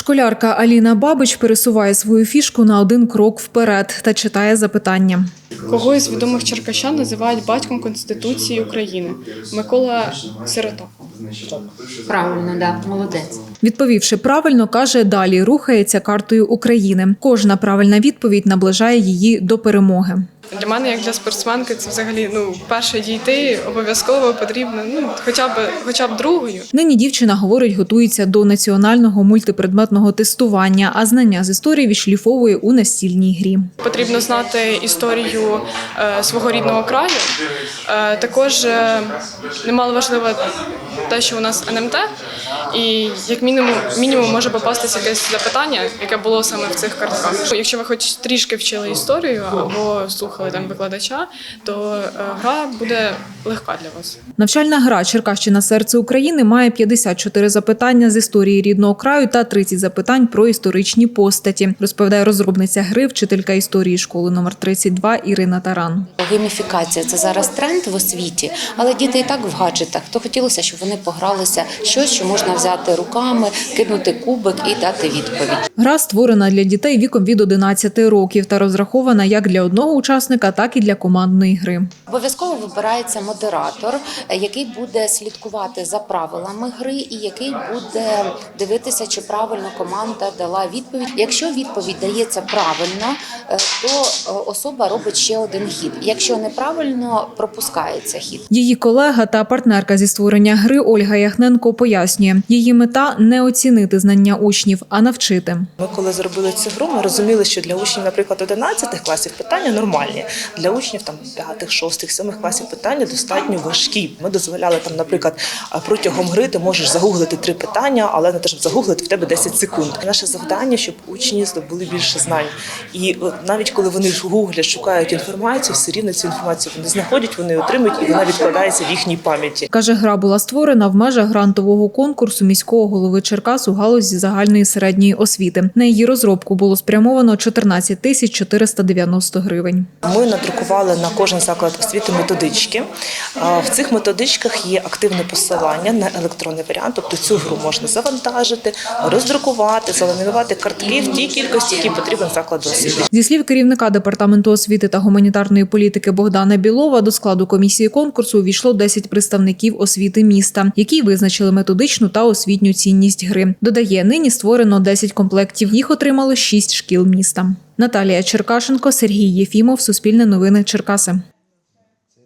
Школярка Аліна Бабич пересуває свою фішку на один крок вперед та читає запитання. Кого із відомих черкащан називають батьком Конституції України? Микола Сирота. Правильно, да, молодець. Відповівши правильно, каже, далі рухається картою України. Кожна правильна відповідь наближає її до перемоги. Для мене, як для спортсменки, це взагалі ну перше дійти обов'язково потрібно. Ну хоча б хоча б другою. Нині дівчина говорить, готується до національного мультипредметного тестування, а знання з історії відшліфовує у настільній грі. Потрібно знати історію е, свого рідного краю. Е, також е, немало важливо те, що у нас НМТ, і як мінімум мінімум може попастися якесь запитання, яке було саме в цих картках. Якщо ви хоч трішки вчили історію або слухали там викладача, то е, гра буде легка для вас. Навчальна гра Черкащина серце України має 54 запитання з історії рідного краю та 30 запитань про історичні постаті. Розповідає розробниця гри, вчителька історії школи номер 32 Ірина Таран. Гейміфікація це зараз тренд в освіті, але діти і так в гаджетах. То хотілося, щоб вони погралися щось, що можна взяти руками, кинути кубик і дати відповідь. Гра створена для дітей віком від 11 років та розрахована як для одного учасника, так і для командної гри. Обов'язково вибирається модератор, який буде слідкувати за правилами гри і який буде дивитися, чи правильно команда дала відповідь. Якщо відповідь дається правильно, е, то е, особа робить ще один хід. Якщо неправильно, пропускається хід. Її колега та партнерка зі створення гри Ольга Яхненко пояснює, її мета не оцінити знання учнів, а навчити. Ми коли зробили цю гру, ми розуміли, що для учнів, наприклад, 11 класів питання нормальні. Для учнів там 5, 6, 7 класів питання достатньо важкі. Ми дозволяли там, наприклад, протягом гри ти можеш загуглити три питання, але не те, щоб загуглити в тебе 10 секунд. Наше завдання, щоб учні здобули більше знань. І от навіть коли вони ж гуглять, шукають інформацію, все рівно цю інформацію вони знаходять, вони отримують і вона відкладається в їхній пам'яті. Каже, гра була створена в межах грантового конкурсу міського голови Черкас у галузі загальної середньої освіти. На її розробку було спрямовано 14 тисяч 490 гривень. Ми надрукували на кожен заклад освіти методички. В цих методичках є активне посилання на електронний варіант, тобто цю гру можна завантажити, роздрукувати, заламінувати картки в тій кількості, які потрібен закладу освіти. Зі слів керівника департаменту освіти та гуманітарної політики Богдана Білова до складу комісії конкурсу увійшло 10 представників освіти міста, які визначили методичну та освітню цінність гри. Додає, нині створено 10 комплектів. Їх отримало 6 шкіл міста. Наталія Черкашенко, Сергій Єфімов, Суспільне новини Черкаси.